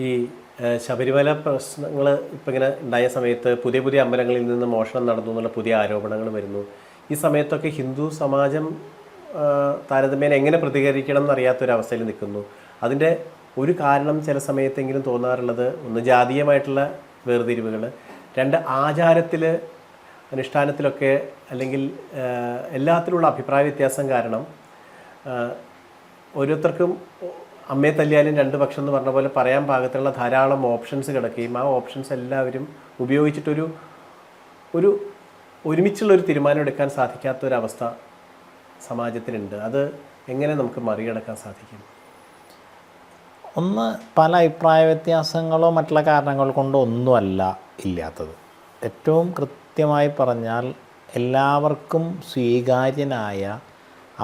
ഈ ശബരിമല പ്രശ്നങ്ങൾ ഇപ്പം ഇങ്ങനെ ഉണ്ടായ സമയത്ത് പുതിയ പുതിയ അമ്പലങ്ങളിൽ നിന്ന് മോഷണം നടന്നു എന്നുള്ള പുതിയ ആരോപണങ്ങൾ വരുന്നു. ഈ സമയത്തൊക്കെ ഹിന്ദു സമാജം താരതമ്യേന എങ്ങനെ പ്രതികരിക്കണം എന്നറിയാത്തൊരവസ്ഥയിൽ നിൽക്കുന്നു. അതിന്റെ ഒരു കാരണം ചില സമയത്തെങ്കിലും തോന്നാറുള്ളത് ഒന്ന് ജാതീയമായിട്ടുള്ള വേർതിരിവുകൾ രണ്ട് ആചാരത്തിൽ അനുഷ്ഠാനത്തിലൊക്കെ അല്ലെങ്കിൽ എല്ലാത്തിലുള്ള അഭിപ്രായ വ്യത്യാസം കാരണം ഓരോരുത്തർക്കും അമ്മയെ തല്ലിയാലും രണ്ട് പക്ഷം എന്ന് പറഞ്ഞ പോലെ പറയാൻ പാകത്തിലുള്ള ധാരാളം ഓപ്ഷൻസ് കിടക്കുകയും ആ ഓപ്ഷൻസ് എല്ലാവരും ഉപയോഗിച്ചിട്ടൊരു ഒരു ഒരുമിച്ചുള്ള ഒരു തീരുമാനം എടുക്കാൻ സാധിക്കാത്ത ഒരവസ്ഥ സമാജത്തിനുണ്ട് അത് എങ്ങനെ നമുക്ക് മറികടക്കാൻ സാധിക്കും? ഒന്ന് പല അഭിപ്രായ വ്യത്യാസങ്ങളോ മറ്റുള്ള കാരണങ്ങൾ കൊണ്ടോ ഒന്നുമല്ല ഇല്ലാത്തത്. ഏറ്റവും കൃത്യമായി പറഞ്ഞാൽ എല്ലാവർക്കും സ്വീകാര്യനായ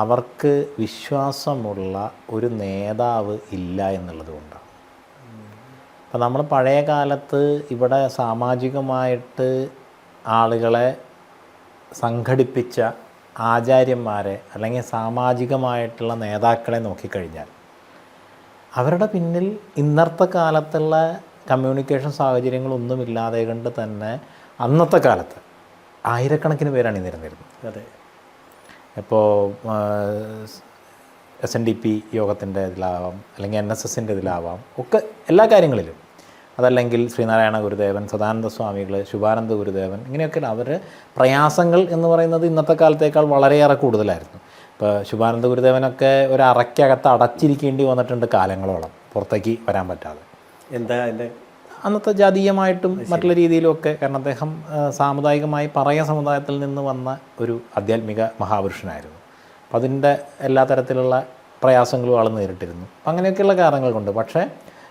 അവർക്ക് വിശ്വാസമുള്ള ഒരു നേതാവ് ഇല്ല എന്നുള്ളത് കൊണ്ടാണ്. അപ്പം നമ്മൾ പഴയ കാലത്ത് ഇവിടെ സാമാജികമായിട്ട് ആളുകളെ സംഘടിപ്പിച്ച ആചാര്യന്മാരെ അല്ലെങ്കിൽ സാമാജികമായിട്ടുള്ള നേതാക്കളെ നോക്കിക്കഴിഞ്ഞാൽ അവരുടെ പിന്നിൽ ഇന്നത്തെ കാലത്തുള്ള കമ്മ്യൂണിക്കേഷൻ സാഹചര്യങ്ങളൊന്നുമില്ലാതെ കൊണ്ട് തന്നെ അന്നത്തെ കാലത്ത് ആയിരക്കണക്കിന് പേരാണ് ഇന്നിരുന്നിരുന്നത് അതെ. ഇപ്പോൾ എസ് എൻ ഡി പി യോഗത്തിന്റെ ഇതിലാവാം അല്ലെങ്കിൽ എൻ എസ് എസിന്റെ ഇതിലാവാം ഒക്കെ എല്ലാ കാര്യങ്ങളിലും. അതല്ലെങ്കിൽ ശ്രീനാരായണ ഗുരുദേവൻ സദാനന്ദ സ്വാമികൾ ശുഭാനന്ദ ഗുരുദേവൻ ഇങ്ങനെയൊക്കെ അവർ പ്രയാസങ്ങൾ എന്ന് പറയുന്നത് ഇന്നത്തെ കാലത്തേക്കാൾ വളരെയേറെ കൂടുതലായിരുന്നു. ഇപ്പോൾ ശുഭാനന്ദ ഗുരുദേവനൊക്കെ ഒരു അറയ്ക്കകത്ത് അടച്ചിരിക്കേണ്ടി വന്നിട്ടുണ്ട് കാലങ്ങളോളം പുറത്തേക്ക് വരാൻ പറ്റാതെ. എന്താ എന്റെ അന്നത്തെ ജാതീയമായിട്ടും മറ്റുള്ള രീതിയിലും ഒക്കെ കാരണം അദ്ദേഹം സാമുദായികമായി പറയ സമുദായത്തിൽ നിന്ന് വന്ന ഒരു ആധ്യാത്മിക മഹാപുരുഷനായിരുന്നു. അപ്പം അതിന്റെ എല്ലാ തരത്തിലുള്ള പ്രയാസങ്ങളും ആൾ നേരിട്ടിരുന്നു. അങ്ങനെയൊക്കെയുള്ള കാരണങ്ങൾ കൊണ്ട് പക്ഷേ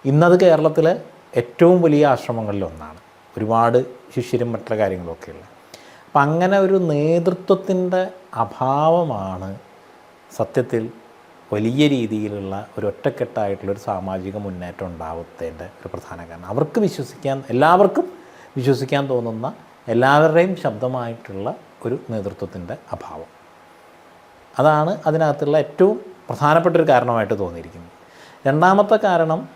ഇന്നത് കേരളത്തിലെ ഏറ്റവും വലിയ ആശ്രമങ്ങളിലൊന്നാണ് ഒരുപാട് ശിഷ്യരും മറ്റുള്ള കാര്യങ്ങളൊക്കെയുള്ള അപ്പം അങ്ങനെ ഒരു നേതൃത്വത്തിന്റെ അഭാവമാണ് സത്യത്തിൽ വലിയ രീതിയിലുള്ള ഒരു ഒറ്റക്കെട്ടായിട്ടുള്ളൊരു സാമാജിക മുന്നേറ്റം ഉണ്ടാവത്തേന്റെ ഒരു പ്രധാന കാരണം. അവർക്ക് വിശ്വസിക്കാൻ എല്ലാവർക്കും വിശ്വസിക്കാൻ തോന്നുന്ന എല്ലാവരുടെയും ശബ്ദമായിട്ടുള്ള ഒരു നേതൃത്വത്തിന്റെ അഭാവം. അതാണ് അതിനകത്തുള്ള ഏറ്റവും പ്രധാനപ്പെട്ട ഒരു കാരണമായിട്ട് തോന്നിയിരിക്കുന്നത്. രണ്ടാമത്തെ കാരണം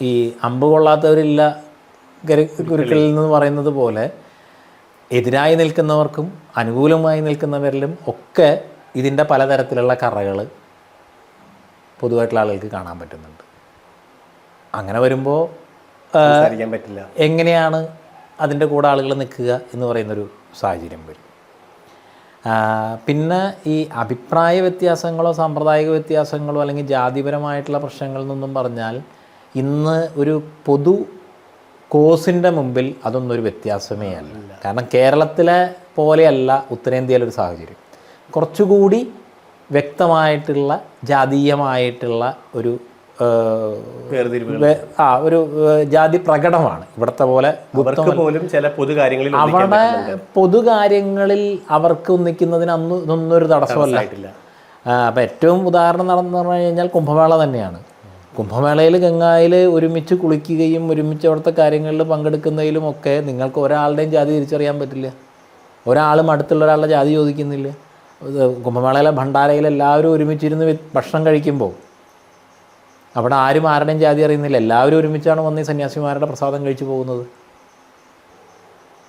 ഈ അമ്പ് കൊള്ളാത്തവരില്ല ഗരു- ഗുരുക്കളിൽ നിന്ന് പറയുന്നത് പോലെ എതിരായി നിൽക്കുന്നവർക്കും അനുകൂലമായി നിൽക്കുന്നവരിലും ഒക്കെ ഇതിന്റെ പലതരത്തിലുള്ള കറകൾ പൊതുവായിട്ടുള്ള ആളുകൾക്ക് കാണാൻ പറ്റുന്നുണ്ട്. അങ്ങനെ വരുമ്പോൾ പറ്റില്ല. എങ്ങനെയാണ് അതിന്റെ കൂടെ ആളുകൾ നിൽക്കുക എന്ന് പറയുന്നൊരു സാഹചര്യം വരും. പിന്നെ ഈ അഭിപ്രായ വ്യത്യാസങ്ങളോ സാമ്പ്രദായിക വ്യത്യാസങ്ങളോ അല്ലെങ്കിൽ ജാതിപരമായിട്ടുള്ള പ്രശ്നങ്ങളിൽ നിന്നും പറഞ്ഞാൽ ഇന്ന് ഒരു പൊതു കോസിന്റെ മുമ്പിൽ അതൊന്നും ഒരു വ്യത്യാസമേ അല്ല. കാരണം കേരളത്തിലെ പോലെയല്ല ഉത്തരേന്ത്യയിലൊരു സാഹചര്യം. കുറച്ചുകൂടി വ്യക്തമായിട്ടുള്ള ജാതീയമായിട്ടുള്ള ഒരു ആ ഒരു ജാതി പ്രകടമാണ്. ഇവിടുത്തെ പോലെ പോലും ചില പൊതു കാര്യങ്ങളിൽ അവിടെ പൊതുകാര്യങ്ങളിൽ അവർക്ക് ഒന്നിക്കുന്നതിന് അന്ന് ഇതൊന്നും ഒരു തടസ്സമല്ല അപ്പം ഏറ്റവും ഉദാഹരണം നടന്നു പറഞ്ഞു കഴിഞ്ഞാൽ കുംഭമേള തന്നെയാണ്. കുംഭമേളയിൽ ഗംഗായിൽ ഒരുമിച്ച് കുളിക്കുകയും ഒരുമിച്ച് അവിടുത്തെ കാര്യങ്ങളിൽ പങ്കെടുക്കുന്നതിലും ഒക്കെ നിങ്ങൾക്ക് ഒരാളുടെയും ജാതി തിരിച്ചറിയാൻ പറ്റില്ല. ഒരാളും അടുത്തുള്ള ഒരാളുടെ ജാതി ചോദിക്കുന്നില്ല. ഇത് കുംഭമേളയിലെ ഭണ്ഡാരയിൽ എല്ലാവരും ഒരുമിച്ചിരുന്ന് ഭക്ഷണം കഴിക്കുമ്പോൾ അവിടെ ആരും ആരുടെയും ജാതി അറിയുന്നില്ല. എല്ലാവരും ഒരുമിച്ചാണ് വന്ന് ഈ സന്യാസിമാരുടെ പ്രസാദം കഴിച്ചു പോകുന്നത്.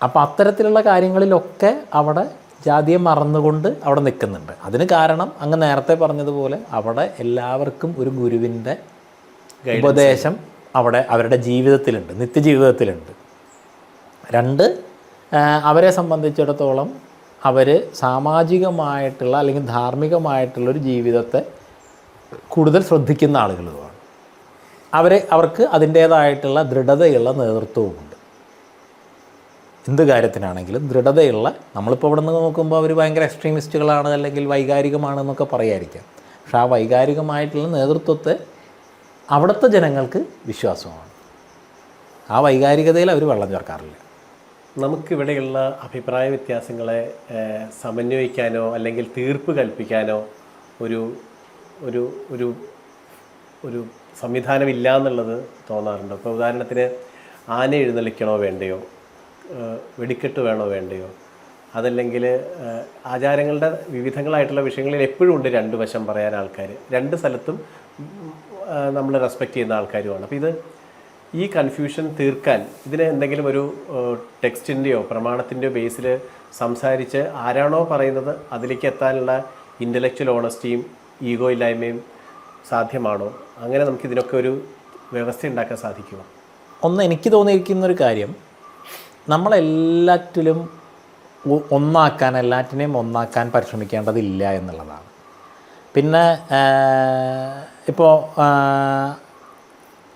അപ്പോൾ അത്തരത്തിലുള്ള കാര്യങ്ങളിലൊക്കെ അവിടെ ജാതിയെ മറന്നുകൊണ്ട് അവിടെ നിൽക്കുന്നുണ്ട്. അതിന് കാരണം അങ്ങ് നേരത്തെ പറഞ്ഞതുപോലെ അവിടെ എല്ലാവർക്കും ഒരു ഗുരുവിന്റെ ഉപദേശം അവിടെ അവരുടെ ജീവിതത്തിലുണ്ട് നിത്യജീവിതത്തിലുണ്ട്. രണ്ട് അവരെ സംബന്ധിച്ചിടത്തോളം അവർ സാമാജികമായിട്ടുള്ള അല്ലെങ്കിൽ ധാർമ്മികമായിട്ടുള്ള ഒരു ജീവിതത്തെ കൂടുതൽ ശ്രദ്ധിക്കുന്ന ആളുകളുമാണ്. അവരെ അവർക്ക് അതിന്റേതായിട്ടുള്ള ദൃഢതയുള്ള നേതൃത്വവുമുണ്ട്. എന്ത് കാര്യത്തിനാണെങ്കിലും ദൃഢതയുള്ള നമ്മളിപ്പോൾ ഇവിടെ നിന്ന് നോക്കുമ്പോൾ അവർ ഭയങ്കര എക്സ്ട്രീമിസ്റ്റുകളാണ് അല്ലെങ്കിൽ വൈകാരികമാണെന്നൊക്കെ പറയായിരിക്കാം പക്ഷെ ആ വൈകാരികമായിട്ടുള്ള നേതൃത്വത്തെ അവിടുത്തെ ജനങ്ങൾക്ക് വിശ്വാസമാണ്. ആ വൈകാരികതയിൽ അവർ വെള്ളം ചേർക്കാറില്ല. നമുക്കിവിടെയുള്ള അഭിപ്രായ വ്യത്യാസങ്ങളെ സമന്വയിക്കാനോ അല്ലെങ്കിൽ തീർപ്പ് കൽപ്പിക്കാനോ ഒരു ഒരു ഒരു ഒരു സംവിധാനമില്ല എന്നുള്ളത് തോന്നാറുണ്ട്. അപ്പോൾ ഉദാഹരണത്തിന് ആന എഴുന്നള്ളിക്കണോ വേണ്ടയോ? വെടിക്കെട്ട് വേണോ വേണ്ടയോ? അതല്ലെങ്കിൽ ആചാരങ്ങളുടെ വിവിധങ്ങളായിട്ടുള്ള വിഷയങ്ങളിൽ എപ്പോഴും ഉണ്ട് രണ്ട് വശം പറയാൻ ആൾക്കാർ രണ്ട് സ്ഥലത്തും നമ്മൾ റെസ്പെക്റ്റ് ചെയ്യുന്ന ആൾക്കാരുമാണ്. അപ്പോൾ ഇത് ഈ കൺഫ്യൂഷൻ തീർക്കാൻ ഇതിന് എന്തെങ്കിലും ഒരു ടെക്സ്റ്റിന്റെയോ പ്രമാണത്തിന്റെയോ ബേസിൽ സംസാരിച്ച് ആരാണോ പറയുന്നത് അതിലേക്ക് എത്താനുള്ള ഇന്റലക്ച്വൽ ഓണസ്റ്റിയും ഈഗോ ഇല്ലായ്മയും സാധ്യമാണോ? അങ്ങനെ നമുക്ക് ഇതിനൊക്കെ ഒരു വ്യവസ്ഥ ഉണ്ടാക്കാൻ സാധിക്കുമോ? ഒന്ന് എനിക്ക് തോന്നിയിരിക്കുന്ന ഒരു കാര്യം നമ്മളെല്ലാറ്റിലും ഒന്നാക്കാൻ എല്ലാറ്റിനെയും ഒന്നാക്കാൻ പരിശ്രമിക്കേണ്ടതില്ല എന്നുള്ളതാണ്. പിന്നെ ഇപ്പോൾ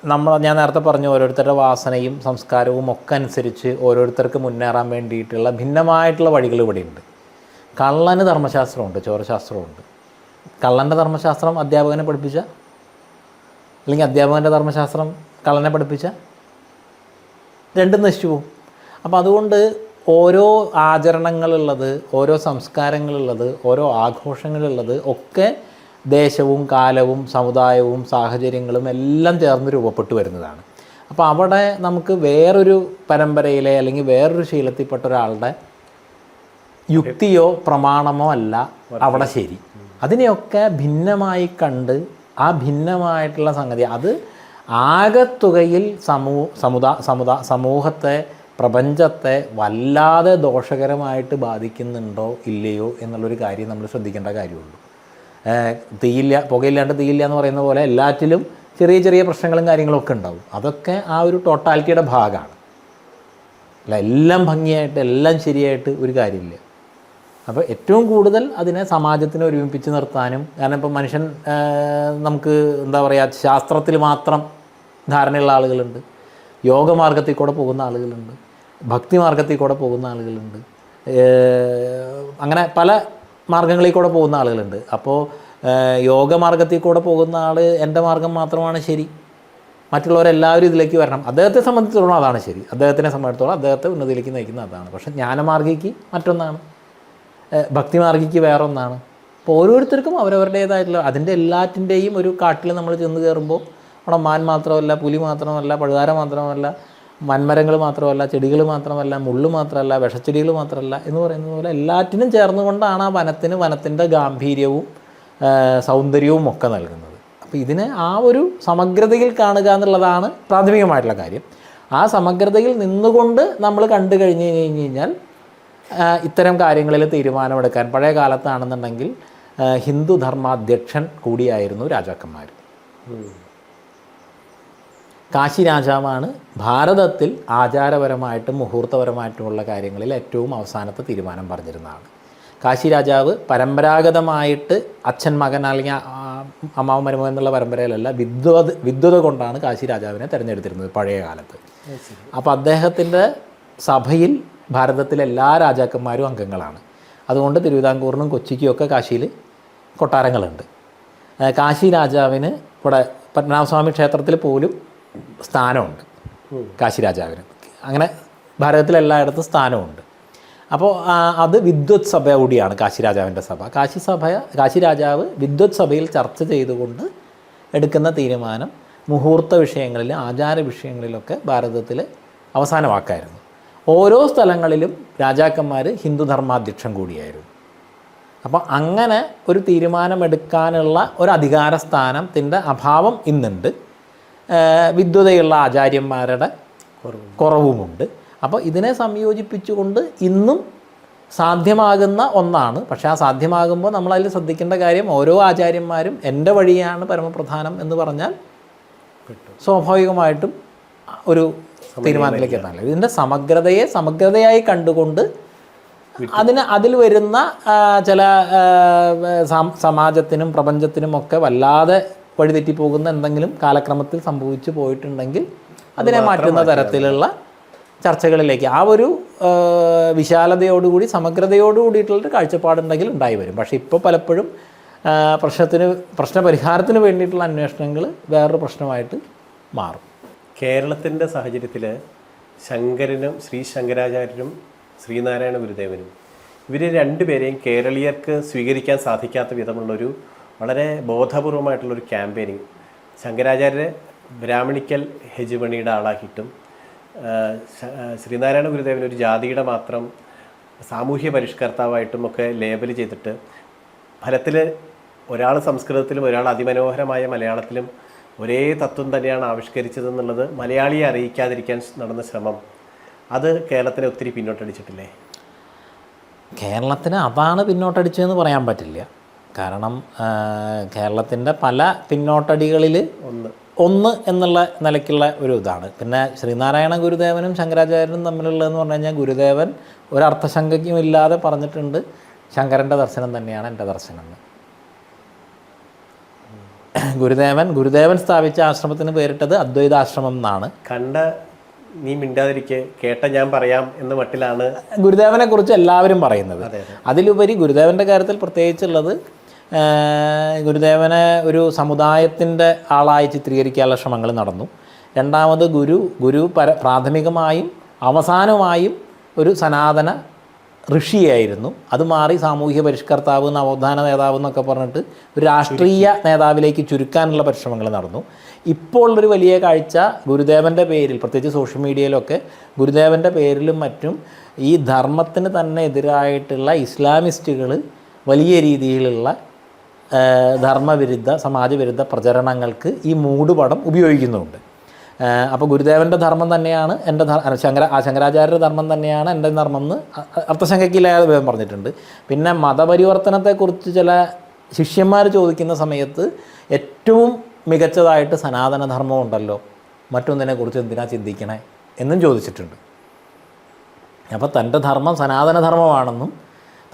നമ്മൾ ഞാൻ നേരത്തെ പറഞ്ഞു ഓരോരുത്തരുടെ വാസനയും സംസ്കാരവും ഒക്കെ അനുസരിച്ച് ഓരോരുത്തർക്ക് മുന്നേറാൻ വേണ്ടിയിട്ടുള്ള ഭിന്നമായിട്ടുള്ള വഴികൾ ഇവിടെയുണ്ട്. കള്ളന് ധർമ്മശാസ്ത്രമുണ്ട് ചോരശാസ്ത്രമുണ്ട്. കള്ളന്റെ ധർമ്മശാസ്ത്രം അധ്യാപകനെ പഠിപ്പിച്ച? അല്ലെങ്കിൽ അധ്യാപകന്റെ ധർമ്മശാസ്ത്രം കള്ളനെ പഠിപ്പിച്ച? രണ്ടും നശിച്ചു പോകും. അപ്പോൾ അതുകൊണ്ട് ഓരോ ആചരണങ്ങളുള്ളത് ഓരോ സംസ്കാരങ്ങളുള്ളത് ഓരോ ആഘോഷങ്ങളുള്ളത് ഒക്കെ ദേശവും കാലവും സമുദായവും സാഹചര്യങ്ങളും എല്ലാം ചേർന്ന് രൂപപ്പെട്ടു വരുന്നതാണ്. അപ്പോൾ അവിടെ നമുക്ക് വേറൊരു പരമ്പരയിലെ അല്ലെങ്കിൽ വേറൊരു ശീലത്തിൽപ്പെട്ട ഒരാളുടെ യുക്തിയോ പ്രമാണമോ അല്ല അവിടെ ശരി. അതിനെയൊക്കെ ഭിന്നമായി കണ്ട് ആ ഭിന്നമായിട്ടുള്ള സംഗതി അത് ആകത്തുകയിൽ സമൂ സമുദാ സമുദാ സമൂഹത്തെ പ്രപഞ്ചത്തെ വല്ലാതെ ദോഷകരമായിട്ട് ബാധിക്കുന്നുണ്ടോ ഇല്ലയോ എന്നുള്ളൊരു കാര്യം നമ്മൾ ശ്രദ്ധിക്കേണ്ട കാര്യമുള്ളൂ. തീയില്ല പുകയില്ലാണ്ട് തീയില്ല എന്ന് പറയുന്ന പോലെ എല്ലാറ്റിലും ചെറിയ ചെറിയ പ്രശ്നങ്ങളും കാര്യങ്ങളും ഒക്കെ ഉണ്ടാവും. അതൊക്കെ ആ ഒരു ടോട്ടാലിറ്റിയുടെ ഭാഗമാണ്. അല്ല എല്ലാം ഭംഗിയായിട്ട് എല്ലാം ശരിയായിട്ട് ഒരു കാര്യമില്ല. അപ്പോൾ ഏറ്റവും കൂടുതൽ അതിനെ സമാജത്തിനെ ഒരുമിപ്പിച്ച് നിർത്താനും കാരണം ഇപ്പം മനുഷ്യൻ നമുക്ക് എന്താ പറയുക ശാസ്ത്രത്തിൽ മാത്രം ധാരണയുള്ള ആളുകളുണ്ട്. യോഗമാർഗത്തിൽ കൂടെ പോകുന്ന ആളുകളുണ്ട്. ഭക്തി മാർഗത്തിൽ കൂടെ പോകുന്ന ആളുകളുണ്ട്. അങ്ങനെ പല മാർഗങ്ങളിൽ കൂടെ പോകുന്ന ആളുകളുണ്ട്. അപ്പോൾ യോഗ മാർഗത്തിൽ കൂടെ പോകുന്ന ആൾ എന്റെ മാർഗം മാത്രമാണ് ശരി. മറ്റുള്ളവരെല്ലാവരും ഇതിലേക്ക് വരണം. അദ്ദേഹത്തെ സംബന്ധിച്ചിടത്തോളം അതാണ് ശരി. അദ്ദേഹത്തിനെ സംബന്ധിച്ചിടത്തോളം അദ്ദേഹത്തെ ഉന്നതിയിലേക്ക് നയിക്കുന്ന അതാണ്. പക്ഷെ ജ്ഞാനമാർഗിക്ക് മറ്റൊന്നാണ്. ഭക്തിമാർഗിക്ക് വേറൊന്നാണ്. അപ്പോൾ ഓരോരുത്തർക്കും അവരവരുടേതായിട്ടുള്ള അതിന്റെ എല്ലാറ്റിന്റെയും ഒരു കാട്ടിൽ നമ്മൾ ചെന്ന് കയറുമ്പോൾ അവിടെ മാൻ മാത്രമല്ല പുലി മാത്രമല്ല പഴുതാര മാത്രമല്ല വൻമരങ്ങൾ മാത്രമല്ല ചെടികൾ മാത്രമല്ല മുള്ളു മാത്രമല്ല വിഷച്ചെടികൾ മാത്രമല്ല എന്ന് പറയുന്നത് പോലെ എല്ലാറ്റിനും ചേർന്നുകൊണ്ടാണ് ആ വനത്തിന് വനത്തിന്റെ ഗാംഭീര്യവും സൗന്ദര്യവും ഒക്കെ നൽകുന്നത്. അപ്പോൾ ഇതിനെ ആ ഒരു സമഗ്രതയിൽ കാണുക എന്നുള്ളതാണ് പ്രാഥമികമായിട്ടുള്ള കാര്യം. ആ സമഗ്രതയിൽ നിന്നുകൊണ്ട് നമ്മൾ കണ്ടു കഴിഞ്ഞ് കഴിഞ്ഞ് കഴിഞ്ഞാൽ ഇത്തരം കാര്യങ്ങളിൽ തീരുമാനമെടുക്കാൻ പഴയ കാലത്താണെന്നുണ്ടെങ്കിൽ ഹിന്ദു ധർമാധ്യക്ഷൻ കൂടിയായിരുന്നു രാജാക്കന്മാർ. കാശി രാജാവാണ് ഭാരതത്തിൽ ആചാരപരമായിട്ടും മുഹൂർത്തപരമായിട്ടുമുള്ള കാര്യങ്ങളിൽ ഏറ്റവും അവസാനത്തെ തീരുമാനം പറഞ്ഞിരുന്ന ആൾ കാശി രാജാവ് പരമ്പരാഗതമായിട്ട് അച്ഛൻ മകൻ അല്ലെങ്കിൽ അമ്മാവ് മരുമകൻ എന്നുള്ള പരമ്പരയിലല്ല വിദ്വത് വിദ്വത കൊണ്ടാണ് കാശി രാജാവിനെ തിരഞ്ഞെടുത്തിരുന്നത് പഴയ കാലത്ത്. അപ്പോൾ അദ്ദേഹത്തിന്റെ സഭയിൽ ഭാരതത്തിലെ എല്ലാ രാജാക്കന്മാരും അംഗങ്ങളാണ്. അതുകൊണ്ട് തിരുവിതാംകൂറിനും കൊച്ചിക്കുമൊക്കെ കാശിയിൽ കൊട്ടാരങ്ങളുണ്ട്. കാശി രാജാവിന് ഇവിടെ പത്മനാഭസ്വാമി ക്ഷേത്രത്തിൽ പോലും സ്ഥാനമുണ്ട്. കാശി രാജാവിന്. അങ്ങനെ ഭാരതത്തിലെല്ലായിടത്തും സ്ഥാനമുണ്ട്. അപ്പോൾ അത് വിദ്വത് സഭ കൂടിയാണ് കാശി രാജാവിന്റെ സഭ. കാശി സഭ കാശി രാജാവ് വിദ്വത് സഭയിൽ ചർച്ച ചെയ്തുകൊണ്ട് എടുക്കുന്ന തീരുമാനം മുഹൂർത്ത വിഷയങ്ങളിൽ ആചാര വിഷയങ്ങളിലൊക്കെ ഭാരതത്തിൽ അവസാന വാക്കായിരുന്നു ഓരോ സ്ഥലങ്ങളിലും രാജാക്കന്മാർ ഹിന്ദു ധർമാധ്യക്ഷൻ കൂടിയായിരുന്നു. അപ്പോൾ അങ്ങനെ ഒരു തീരുമാനമെടുക്കാനുള്ള ഒരു അധികാര സ്ഥാനത്തിന്റെ അഭാവം ഇന്നുണ്ട്. വിദ്വതയുള്ള ആചാര്യന്മാരുടെ കുറവുമുണ്ട്. അപ്പോൾ ഇതിനെ സംയോജിപ്പിച്ചുകൊണ്ട് ഇന്നും സാധ്യമാകുന്ന ഒന്നാണ്. പക്ഷേ ആ സാധ്യമാകുമ്പോൾ നമ്മളതിൽ ശ്രദ്ധിക്കേണ്ട കാര്യം ഓരോ ആചാര്യന്മാരും എന്റെ വഴിയാണ് പരമപ്രധാനം എന്ന് പറഞ്ഞാൽ സ്വാഭാവികമായിട്ടും ഒരു തീരുമാനത്തിലേക്ക് എത്താനില്ല ഇതിന്റെ സമഗ്രതയെ സമഗ്രതയായി കണ്ടുകൊണ്ട് അതിന് അതിൽ വരുന്ന ചില സമാജത്തിനും പ്രപഞ്ചത്തിനും ഒക്കെ വല്ലാതെ വഴിതെറ്റി പോകുന്ന എന്തെങ്കിലും കാലക്രമത്തിൽ സംഭവിച്ചു പോയിട്ടുണ്ടെങ്കിൽ അതിനെ മാറ്റുന്ന തരത്തിലുള്ള ചർച്ചകളിലേക്ക് ആ ഒരു വിശാലതയോടുകൂടി സമഗ്രതയോടുകൂടിയിട്ടുള്ളൊരു കാഴ്ചപ്പാടുണ്ടെങ്കിൽ ഉണ്ടായി വരും. പക്ഷേ ഇപ്പോൾ പലപ്പോഴും പ്രശ്നത്തിന് പ്രശ്നത്തിന് പ്രശ്നപരിഹാരത്തിന് വേണ്ടിയിട്ടുള്ള അന്വേഷണങ്ങൾ വേറൊരു പ്രശ്നമായിട്ട് മാറും. കേരളത്തിന്റെ സാഹചര്യത്തിൽ ശങ്കരനും ശ്രീ ശങ്കരാചാര്യനും ശ്രീനാരായണ ഗുരുദേവനും ഇവർ രണ്ടുപേരെയും കേരളീയർക്ക് സ്വീകരിക്കാൻ സാധിക്കാത്ത വിധമുള്ളൊരു വളരെ ബോധപൂർവമായിട്ടുള്ളൊരു ക്യാമ്പയിനിങ്. ശങ്കരാചാര്യരെ ബ്രാഹ്മണിക്കൽ ഹെജുമണിയുടെ ആളാക്കിയിട്ടും ശ്രീനാരായണ ഗുരുദേവൻ ഒരു ജാതിയുടെ മാത്രം സാമൂഹ്യ പരിഷ്കർത്താവായിട്ടും ഒക്കെ ലേബൽ ചെയ്തിട്ട് ഫലത്തിൽ ഒരാൾ സംസ്കൃതത്തിലും ഒരാൾ അതിമനോഹരമായ മലയാളത്തിലും ഒരേ തത്വം തന്നെയാണ് ആവിഷ്കരിച്ചതെന്നുള്ളത് മലയാളിയെ അറിയിക്കാതിരിക്കാൻ നടന്ന ശ്രമം. അത് കേരളത്തിനെ ഒത്തിരി പിന്നോട്ടടിച്ചിട്ടില്ലേ? കേരളത്തിന് അതാണ് പിന്നോട്ടടിച്ചതെന്ന് പറയാൻ പറ്റില്ല. കാരണം കേരളത്തിന്റെ പല പിന്നോട്ടടികളിൽ ഒന്ന്. ഒന്ന് എന്നുള്ള നിലയ്ക്കുള്ള ഒരു ഇതാണ്. പിന്നെ ശ്രീനാരായണ ഗുരുദേവനും ശങ്കരാചാര്യനും തമ്മിലുള്ളതെന്ന് പറഞ്ഞു കഴിഞ്ഞാൽ ഗുരുദേവൻ ഒരർത്ഥശങ്കയ്ക്കും ഇല്ലാതെ പറഞ്ഞിട്ടുണ്ട് ശങ്കരന്റെ ദർശനം തന്നെയാണ് എന്റെ ദർശനം. ഗുരുദേവൻ ഗുരുദേവൻ സ്ഥാപിച്ച ആശ്രമത്തിന് പേരിട്ടത് അദ്വൈതാശ്രമം എന്നാണ്. കണ്ട നീ മിണ്ടാതിരിക്കെ കേട്ട ഞാൻ പറയാം എന്ന മട്ടിലാണ് ഗുരുദേവനെ കുറിച്ച് എല്ലാവരും പറയുന്നത്. അതിലുപരി ഗുരുദേവന്റെ കാര്യത്തിൽ പ്രത്യേകിച്ചുള്ളത് ഗുരുദേവനെ ഒരു സമുദായത്തിന്റെ ആളായി ചിത്രീകരിക്കാനുള്ള ശ്രമങ്ങൾ നടന്നു. രണ്ടാമത് ഗുരു ഗുരു പര പ്രാഥമികമായും അവസാനമായും ഒരു സനാതന ഋഷിയായിരുന്നു. അത് മാറി സാമൂഹ്യ പരിഷ്കർത്താവ് നവോത്ഥാന നേതാവ് എന്നൊക്കെ പറഞ്ഞിട്ട് ഒരു രാഷ്ട്രീയ നേതാവിലേക്ക് ചുരുക്കാനുള്ള പരിശ്രമങ്ങൾ നടന്നു. ഇപ്പോൾ ഒരു വലിയ കാഴ്ച ഗുരുദേവന്റെ പേരിൽ പ്രത്യേകിച്ച് സോഷ്യൽ മീഡിയയിലൊക്കെ ഗുരുദേവന്റെ പേരിലും മറ്റും ഈ ധർമ്മത്തിന് തന്നെ എതിരായിട്ടുള്ള ഇസ്ലാമിസ്റ്റുകൾ വലിയ രീതിയിലുള്ള ധർമ്മവിരുദ്ധ സമാജവിരുദ്ധ പ്രചരണങ്ങൾക്ക് ഈ മൂടുപടം ഉപയോഗിക്കുന്നുമുണ്ട് അപ്പോൾ ഗുരുദേവന്റെ ധർമ്മം തന്നെയാണ് എന്റെ ശങ്കര ശങ്കരാചാര്യരുടെ ധർമ്മം തന്നെയാണ് എന്റെ ധർമ്മം എന്ന് അർത്ഥശങ്കയ്ക്കില്ലാതെ വേദം പറഞ്ഞിട്ടുണ്ട്. പിന്നെ മതപരിവർത്തനത്തെക്കുറിച്ച് ചില ശിഷ്യന്മാർ ചോദിക്കുന്ന സമയത്ത് ഏറ്റവും മികച്ചതായിട്ട് സനാതനധർമ്മം ഉണ്ടല്ലോ. മറ്റൊന്നിനെക്കുറിച്ച് എന്തിനാ ചിന്തിക്കണേ എന്നും ചോദിച്ചിട്ടുണ്ട്. അപ്പോൾ തന്റെ ധർമ്മം സനാതനധർമ്മമാണെന്നും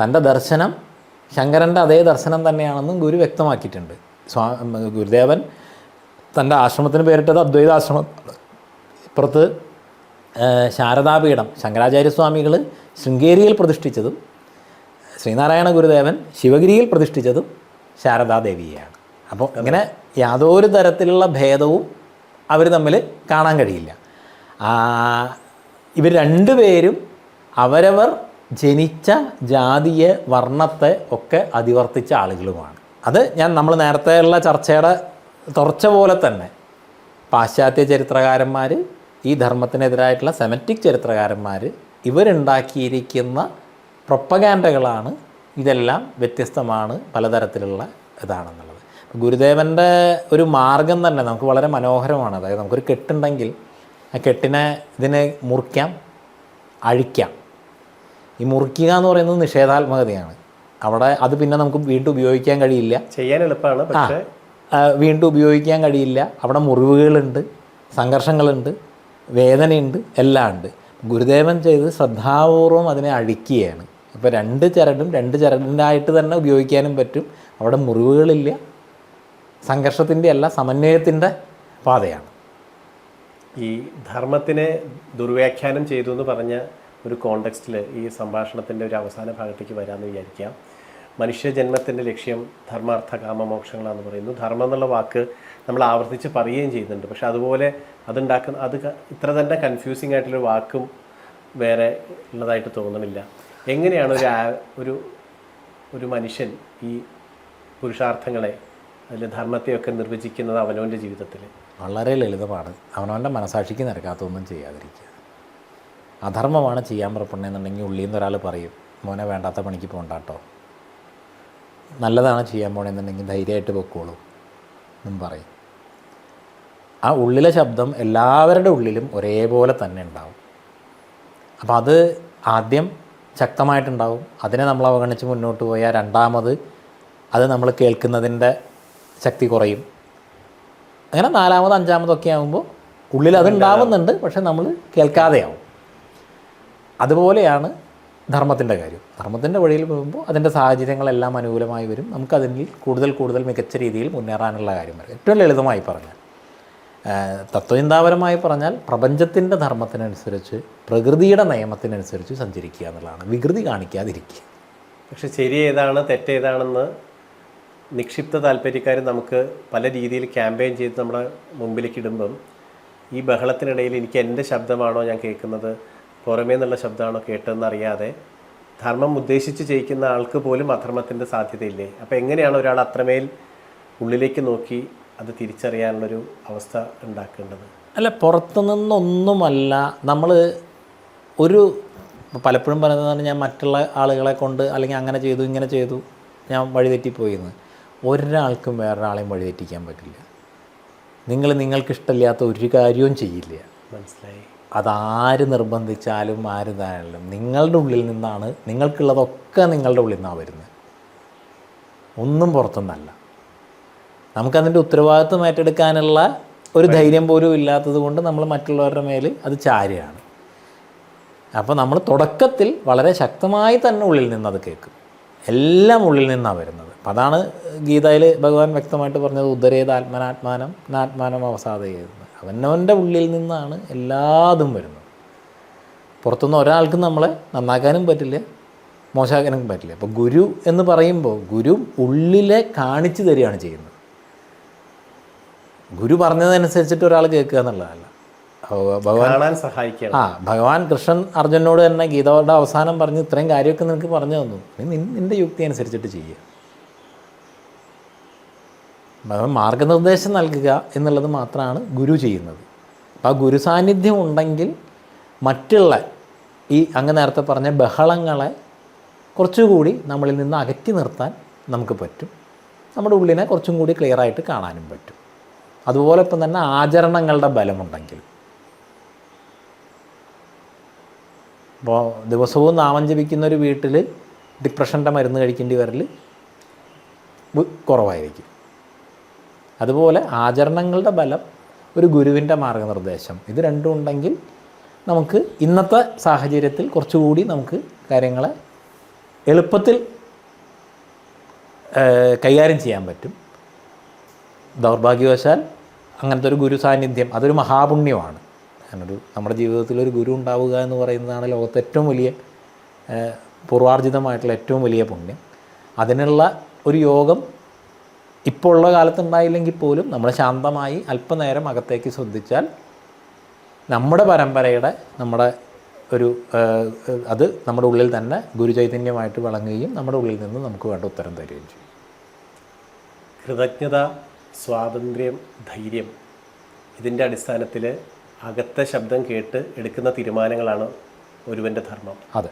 തന്റെ ദർശനം ശങ്കരന്റെ അതേ ദർശനം തന്നെയാണെന്നും ഗുരു വ്യക്തമാക്കിയിട്ടുണ്ട്. സ്വാ ഗുരുദേവൻ തന്റെ ആശ്രമത്തിന് പേരിട്ടത് അദ്വൈതാശ്രമം ഇപ്പുറത്ത് ആ, ശാരദാപീഠം ശങ്കരാചാര്യസ്വാമികൾ ശൃംഗേരിയിൽ പ്രതിഷ്ഠിച്ചതും ശ്രീനാരായണ ഗുരുദേവൻ ശിവഗിരിയിൽ പ്രതിഷ്ഠിച്ചതും ശാരദാദേവിയെയാണ്. അപ്പോൾ ഇങ്ങനെ യാതൊരു തരത്തിലുള്ള ഭേദവും അവർ തമ്മിൽ കാണാൻ കഴിയില്ല. ഇവർ രണ്ടുപേരും അവരവർ ജനിച്ച ജാതിയെ വർണത്തെ ഒക്കെ അതിവർത്തിച്ച ആളുകളുമാണ്. അത് ഞാൻ നമ്മൾ നേരത്തെയുള്ള ചർച്ചയുടെ തുറച്ച പോലെ തന്നെ പാശ്ചാത്യ ചരിത്രകാരന്മാർ ഈ ധർമ്മത്തിനെതിരായിട്ടുള്ള സെമറ്റിക് ചരിത്രകാരന്മാർ ഇവരുണ്ടാക്കിയിരിക്കുന്ന പ്രൊപ്പഗാൻഡകളാണ് ഇതെല്ലാം വ്യത്യസ്തമാണ് പലതരത്തിലുള്ള ഇതാണെന്നുള്ളത്. ഗുരുദേവന്റെ ഒരു മാർഗം തന്നെ നമുക്ക് വളരെ മനോഹരമാണ്. അതായത് നമുക്കൊരു കെട്ടുണ്ടെങ്കിൽ ആ കെട്ടിനെ ഇതിനെ മുറിക്കാം അഴിക്കാം. ഈ മുറിക്കുക എന്ന് പറയുന്നത് നിഷേധാത്മകതയാണ്. അവിടെ അത് പിന്നെ നമുക്ക് വീണ്ടും ഉപയോഗിക്കാൻ കഴിയില്ല. ചെയ്യാൻ എളുപ്പമാണ് പക്ഷേ വീണ്ടും ഉപയോഗിക്കാൻ കഴിയില്ല. അവിടെ മുറിവുകളുണ്ട് സംഘർഷങ്ങളുണ്ട് വേദനയുണ്ട് എല്ലാം ഉണ്ട്. ഗുരുദേവൻ ചെയ്ത് ശ്രദ്ധാപൂർവം അതിനെ അഴിക്കുകയാണ് ഇപ്പോൾ രണ്ട് ചരടും രണ്ട് ചരടിനായിട്ട് തന്നെ ഉപയോഗിക്കാനും പറ്റും. അവിടെ മുറിവുകളില്ല. സംഘർഷത്തിന്റെ അല്ല സമന്വയത്തിന്റെ പാതയാണ്. ഈ ധർമ്മത്തിനെ ദുർവ്യാഖ്യാനം ചെയ്തു എന്ന് പറഞ്ഞ ഒരു കോണ്ടെക്സ്റ്റിൽ ഈ സംഭാഷണത്തിന്റെ ഒരു അവസാന ഭാഗത്തേക്ക് വരാമെന്ന് വിചാരിക്കാം. മനുഷ്യജന്മത്തിന്റെ ലക്ഷ്യം ധർമാർത്ഥ കാമമോക്ഷങ്ങളാണെന്ന് പറയുന്നു. ധർമ്മം എന്നുള്ള വാക്ക് നമ്മൾ ആവർത്തിച്ച് പറയുകയും ചെയ്യുന്നുണ്ട്. പക്ഷെ അതുപോലെ അതുണ്ടാക്കുന്ന അത് ഇത്ര തന്നെ കൺഫ്യൂസിങ് ആയിട്ടുള്ള വാക്കും വേറെ ഉള്ളതായിട്ട് തോന്നണില്ല എങ്ങനെയാണ് ഒരു ഒരു ഒരു മനുഷ്യൻ ഈ പുരുഷാർത്ഥങ്ങളെ അതിൽ ധർമ്മത്തെയൊക്കെ നിർവചിക്കുന്നത് അവനവന്റെ ജീവിതത്തിൽ വളരെ ലളിതമാണ്. അവനവന്റെ മനസാക്ഷിക്ക് നിരക്കാത്തൊന്നും ചെയ്യാതിരിക്കുക. അധർമ്മമാണ് ചെയ്യാൻ പുറപ്പെടുന്നതെന്നുണ്ടെങ്കിൽ ഉള്ളിൽ നിന്ന് ഒരാൾ പറയും മോനെ വേണ്ടാത്ത പണിക്ക് പോകണ്ട കേട്ടോ നല്ലതാണ് ചെയ്യാൻ പോകണമെന്നുണ്ടെങ്കിൽ ധൈര്യമായിട്ട് പൊക്കോളൂ എന്നും പറയും. ആ ഉള്ളിലെ ശബ്ദം എല്ലാവരുടെ ഉള്ളിലും ഒരേപോലെ തന്നെ ഉണ്ടാവും. അപ്പോൾ അത് ആദ്യം ശക്തമായിട്ടുണ്ടാവും. അതിനെ നമ്മൾ അവഗണിച്ച് മുന്നോട്ട് പോയാൽ രണ്ടാമത് അത് നമ്മൾ കേൾക്കുന്നതിന്റെ ശക്തി കുറയും. അങ്ങനെ നാലാമത് അഞ്ചാമതൊക്കെ ആകുമ്പോൾ ഉള്ളിൽ അത് ഉണ്ടാവുന്നുണ്ട് പക്ഷെ നമ്മൾ കേൾക്കാതെയാവും. അതുപോലെയാണ് ധർമ്മത്തിന്റെ കാര്യം. ധർമ്മത്തിന്റെ വഴിയിൽ പോകുമ്പോൾ അതിന്റെ സാഹചര്യങ്ങളെല്ലാം അനുകൂലമായി വരും. നമുക്ക് അതിൽ കൂടുതൽ കൂടുതൽ മികച്ച രീതിയിൽ മുന്നേറാനുള്ള കാര്യം വരും. ഏറ്റവും ലളിതമായി പറഞ്ഞാൽ തത്വചിന്താപരമായി പറഞ്ഞാൽ പ്രപഞ്ചത്തിന്റെ ധർമ്മത്തിനനുസരിച്ച് പ്രകൃതിയുടെ നിയമത്തിനനുസരിച്ച് സഞ്ചരിക്കുക എന്നുള്ളതാണ്. വികൃതി കാണിക്കാതിരിക്കുക. പക്ഷെ ശരി ഏതാണ് തെറ്റേതാണെന്ന് നിക്ഷിപ്ത താല്പര്യക്കാർ നമുക്ക് പല രീതിയിൽ ക്യാമ്പയിൻ ചെയ്ത് നമ്മുടെ മുമ്പിലേക്ക് ഇടുമ്പം ഈ ബഹളത്തിനിടയിൽ എനിക്ക് എന്റെ ശബ്ദമാണോ ഞാൻ കേൾക്കുന്നത്? പുറമേ നിന്നുള്ള ശബ്ദമാണോ കേട്ടതെന്ന് അറിയാതെ ധർമ്മം ഉദ്ദേശിച്ച് ജയിക്കുന്ന ആൾക്ക് പോലും അധർമ്മത്തിന്റെ സാധ്യതയില്ലേ? അപ്പോൾ എങ്ങനെയാണ് ഒരാൾ അത്രമേൽ ഉള്ളിലേക്ക് നോക്കി അത് തിരിച്ചറിയാനുള്ളൊരു അവസ്ഥ ഉണ്ടാക്കേണ്ടത്? അല്ല പുറത്തു നിന്നൊന്നുമല്ല നമ്മൾ ഒരു പലപ്പോഴും പറയുന്നതാണ് ഞാൻ മറ്റുള്ള ആളുകളെ കൊണ്ട് അല്ലെങ്കിൽ അങ്ങനെ ചെയ്തു ഇങ്ങനെ ചെയ്തു ഞാൻ വഴിതെറ്റിപ്പോയി എന്ന് ഒരാൾക്കും വേറൊരാളെയും വഴിതെറ്റിക്കാൻ പറ്റില്ല. നിങ്ങൾ നിങ്ങൾക്കിഷ്ടമില്ലാത്ത ഒരു കാര്യവും ചെയ്യില്ല. മനസ്സിലായി. അതാര് നിർബന്ധിച്ചാലും ആര് ഇതായാലും നിങ്ങളുടെ ഉള്ളിൽ നിന്നാണ് നിങ്ങൾക്കുള്ളതൊക്കെ നിങ്ങളുടെ ഉള്ളിൽ നിന്നാണ് വരുന്നത് ഒന്നും പുറത്തുനിന്നല്ല. നമുക്കതിന്റെ ഉത്തരവാദിത്വം ഏറ്റെടുക്കാനുള്ള ഒരു ധൈര്യം പോലും ഇല്ലാത്തത് കൊണ്ട് നമ്മൾ മറ്റുള്ളവരുടെ മേൽ അത് ചാരിയാണ്. അപ്പോൾ നമ്മൾ തുടക്കത്തിൽ വളരെ ശക്തമായി തന്നെ ഉള്ളിൽ നിന്ന് അത് കേൾക്കും. എല്ലാം ഉള്ളിൽ നിന്നാണ് വരുന്നത്. അപ്പം അതാണ് ഗീതയിൽ ഭഗവാൻ വ്യക്തമായിട്ട് പറഞ്ഞത് ഉദരേത് ആത്മനാത്മാനം നാത്മാനം അവസാദ ചെയ്യുന്നത് അവനവന്റെ ഉള്ളിൽ നിന്നാണ് എല്ലാതും വരുന്നത്. പുറത്തുനിന്ന് ഒരാൾക്കും നമ്മളെ നന്നാക്കാനും പറ്റില്ല മോശമാക്കാനും പറ്റില്ല. അപ്പോൾ ഗുരു എന്ന് പറയുമ്പോൾ ഗുരു ഉള്ളിലെ കാണിച്ചു തരികയാണ് ചെയ്യുന്നത്. ഗുരു പറഞ്ഞതനുസരിച്ചിട്ട് ഒരാൾ കേൾക്കുക എന്നുള്ളതല്ല. ഭഗ- ഭഗവാൻ കാണാൻ സഹായിക്കുകയാണ്. ആ ഭഗവാൻ കൃഷ്ണൻ അർജുനോട് തന്നെ ഗീതയുടെ അവസാനം പറഞ്ഞ് ഇത്രയും കാര്യമൊക്കെ നിനക്ക് പറഞ്ഞു തന്നു. നീ നിൻ- നിന്റെ യുക്തി അനുസരിച്ചിട്ട് ചെയ്യുക. മാർഗനിർദ്ദേശം നൽകുക എന്നുള്ളത് മാത്രമാണ് ഗുരു ചെയ്യുന്നത്. അപ്പോൾ ആ ഗുരു സാന്നിധ്യം ഉണ്ടെങ്കിൽ മറ്റുള്ള ഈ അങ്ങ് നേരത്തെ പറഞ്ഞ ബഹളങ്ങളെ കുറച്ചുകൂടി നമ്മളിൽ നിന്ന് അകറ്റി നിർത്താൻ നമുക്ക് പറ്റും. നമ്മുടെ ഉള്ളിനെ കുറച്ചും കൂടി ക്ലിയർ ആയിട്ട് കാണാനും പറ്റും. അതുപോലെ ഇപ്പം തന്നെ ആചരണങ്ങളുടെ ബലമുണ്ടെങ്കിൽ. അപ്പോൾ ദിവസവും നാമം ജപിക്കുന്ന ഒരു വീട്ടിൽ ഡിപ്രഷന്റെ മരുന്ന് കഴിക്കേണ്ടി വരൽ കുറവായിരിക്കും. അതുപോലെ ആചരണങ്ങളുടെ ബലം ഒരു ഗുരുവിന്റെ മാർഗനിർദ്ദേശം. ഇത് രണ്ടും ഉണ്ടെങ്കിൽ നമുക്ക് ഇന്നത്തെ സാഹചര്യത്തിൽ കുറച്ചുകൂടി നമുക്ക് കാര്യങ്ങളെ എളുപ്പത്തിൽ കൈകാര്യം ചെയ്യാൻ പറ്റും. ദൗർഭാഗ്യവശാൽ അങ്ങനത്തെ ഒരു ഗുരു സാന്നിധ്യം അതൊരു മഹാപുണ്യമാണ്. അങ്ങനൊരു നമ്മുടെ ജീവിതത്തിൽ ഒരു ഗുരു ഉണ്ടാവുക എന്ന് പറയുന്നതാണ് ലോകത്തെ ഏറ്റവും വലിയ പൂർവാർജിതമായിട്ടുള്ള ഏറ്റവും വലിയ പുണ്യം. അതിനുള്ള ഒരു യോഗം ഇപ്പോൾ ഉള്ള കാലത്തുണ്ടായില്ലെങ്കിൽ പോലും നമ്മൾ ശാന്തമായി അല്പനേരം അകത്തേക്ക് ശ്രദ്ധിച്ചാൽ നമ്മുടെ പരമ്പരയുടെ നമ്മുടെ ഒരു അത് നമ്മുടെ ഉള്ളിൽ തന്നെ ഗുരുചൈതന്യമായിട്ട് വിളങ്ങുകയും നമ്മുടെ ഉള്ളിൽ നിന്ന് നമുക്ക് വേണ്ട ഉത്തരം തരികയും ചെയ്യും. കൃതജ്ഞത സ്വാതന്ത്ര്യം ധൈര്യം ഇതിന്റെ അടിസ്ഥാനത്തിൽ അകത്തെ ശബ്ദം കേട്ട് എടുക്കുന്ന തീരുമാനങ്ങളാണ് ഒരുവന്റെ ധർമ്മം. അതെ.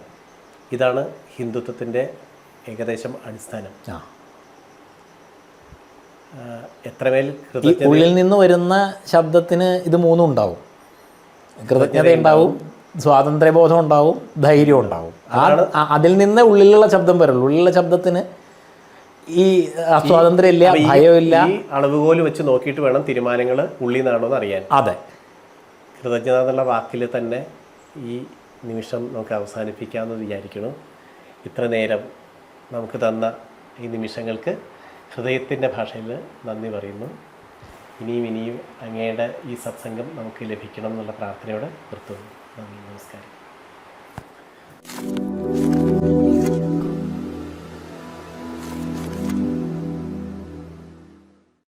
ഇതാണ് ഹിന്ദുത്വത്തിന്റെ ഏകദേശം അടിസ്ഥാനം. ആ ആ, എത്രമേൽ ഉള്ളിൽ നിന്ന് വരുന്ന ശബ്ദത്തിന് ഇത് മൂന്നും ഉണ്ടാവും. കൃതജ്ഞത ഉണ്ടാവും സ്വാതന്ത്ര്യബോധം ഉണ്ടാവും ധൈര്യം ഉണ്ടാവും. ആ അതിൽ നിന്ന് ഉള്ളിലുള്ള ശബ്ദം വരുള്ളൂ ഉള്ളിലുള്ള ശബ്ദത്തിന് ഈ സ്വാതന്ത്ര്യം ഇല്ല ഭയമില്ല. അളവുകോൽ വെച്ച് നോക്കിയിട്ട് വേണം തീരുമാനങ്ങൾ ഉള്ളിൽ നിന്നാണോ എന്ന് അറിയാൻ. അതെ. കൃതജ്ഞത എന്നുള്ള വാക്കിൽ തന്നെ ഈ നിമിഷം നമുക്ക് അവസാനിപ്പിക്കാമെന്ന് വിചാരിക്കണം ഇത്ര നേരം നമുക്ക് തന്ന ഈ നിമിഷങ്ങൾക്ക് ഹൃദയത്തിന്റെ ഭാഷയിൽ നന്ദി പറയുന്നു. ഇനിയും ഇനിയും അങ്ങയുടെ ഈ സത്സംഗം നമുക്ക് ലഭിക്കണം എന്നുള്ള പ്രാർത്ഥനയോടെ നിർത്തുന്നു. നന്ദി നമസ്കാരം.